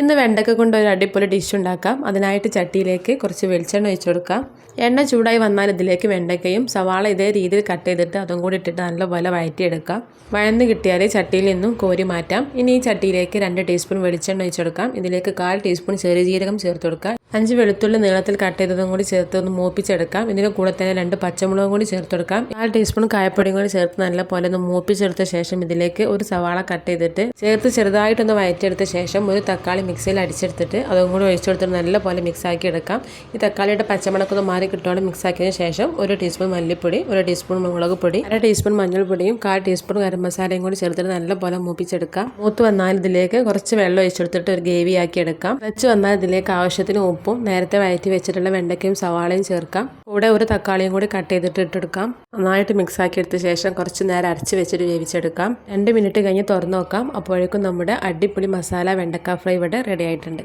ഇന്ന് വെണ്ടക്ക കൊണ്ട് ഒരു അടിപൊളി ഡിഷ് ഉണ്ടാക്കാം. അതിനായിട്ട് ചട്ടിയിലേക്ക് കുറച്ച് വെളിച്ചെണ്ണ ഒഴിച്ചു കൊടുക്കാം. എണ്ണ ചൂടായി വന്നാൽ ഇതിലേക്ക് വെണ്ടക്കയും സവാള ഇതേ രീതിയിൽ കട്ട് ചെയ്തിട്ട് അതും കൂടി ഇട്ടിട്ട് നല്ലപോലെ വഴറ്റിയെടുക്കാം. വഴന്ന് കിട്ടിയാൽ ചട്ടിയിൽ നിന്നും കോരി മാറ്റാം. ഇനി ഈ ചട്ടിയിലേക്ക് രണ്ട് ടീസ്പൂൺ വെളിച്ചെണ്ണ ഒഴിച്ചെടുക്കാം ഇതിലേക്ക് കാൽ ടീസ്പൂൺ ചെറിയ ജീരകം ചേർത്ത് കൊടുക്കാം. അഞ്ച് വെളുത്തുള്ളി നീളത്തിൽ കട്ട് ചെയ്തതും കൂടി ചേർത്ത് ഒന്ന് മൂപ്പിച്ചെടുക്കാം. ഇതിന്റെ കൂടെ തന്നെ രണ്ട് പച്ചമുളകും കൂടി ചേർത്ത് കൊടുക്കാം കാൽ ടീസ്പൂൺ കായപ്പൊടിയും കൂടി ചേർത്ത് നല്ല പോലെ ഒന്ന് മൂപ്പിച്ചെടുത്ത ശേഷം ഇതിലേക്ക് ഒരു സവാള കട്ട് ചെയ്തിട്ട് ചേർത്ത് ചെറുതായിട്ടൊന്ന് വയറ്റിയെടുത്ത ശേഷം ഒരു തക്കാളി മിക്സിയിൽ അടിച്ചെടുത്തിട്ട് അതും കൂടി ഒഴിച്ചു കൊടുത്തിട്ട് നല്ല പോലെ മിക്സ് ആക്കി എടുക്കാം. ഈ തക്കാളിയുടെ പച്ചമണക്കൊന്ന് മാറി മിക്സ് ആക്കിയതിന് ശേഷം ഒരു ടീസ്പൂൺ മല്ലിപ്പൊടി ഒരു ടീസ്പൂൺ മുളക് പൊടി അര ടീസ്പൂൺ മഞ്ഞൾപ്പൊടിയും കാൽ ടീസ്പൂൺ ഗരം മസാലയും കൂടി ചേർത്തിട്ട് നല്ല പോലെ മൂപ്പിച്ചെടുക്കാം. മൂത്ത് വന്നാൽ ഇതിലേക്ക് കുറച്ച് വെള്ളം ഒഴിച്ചെടുത്തിട്ട് ഒരു ഗ്രേവി ആക്കി എടുക്കാം. വെച്ച് വന്നാൽ ഇതിലേക്ക് ആവശ്യത്തിന് ഉപ്പും നേരത്തെ വഴറ്റി വെച്ചിട്ടുള്ള വെണ്ടയ്ക്കയും സവാളയും ചേർക്കാം. കൂടെ ഒരു തക്കാളിയും കൂടി കട്ട് ചെയ്തിട്ട് ഇട്ടെടുക്കാം. നന്നായിട്ട് മിക്സ് ആക്കി എടുത്ത ശേഷം കുറച്ച് നേരം അരച്ച് വെച്ചിട്ട് വേവിച്ചെടുക്കാം. രണ്ട് മിനിറ്റ് കഴിഞ്ഞ് തുറന്നു നോക്കാം. അപ്പോഴേക്കും നമ്മുടെ അടിപൊളി മസാല വെണ്ടക്ക ഫ്രൈ ഇവിടെ റെഡി ആയിട്ടുണ്ട്.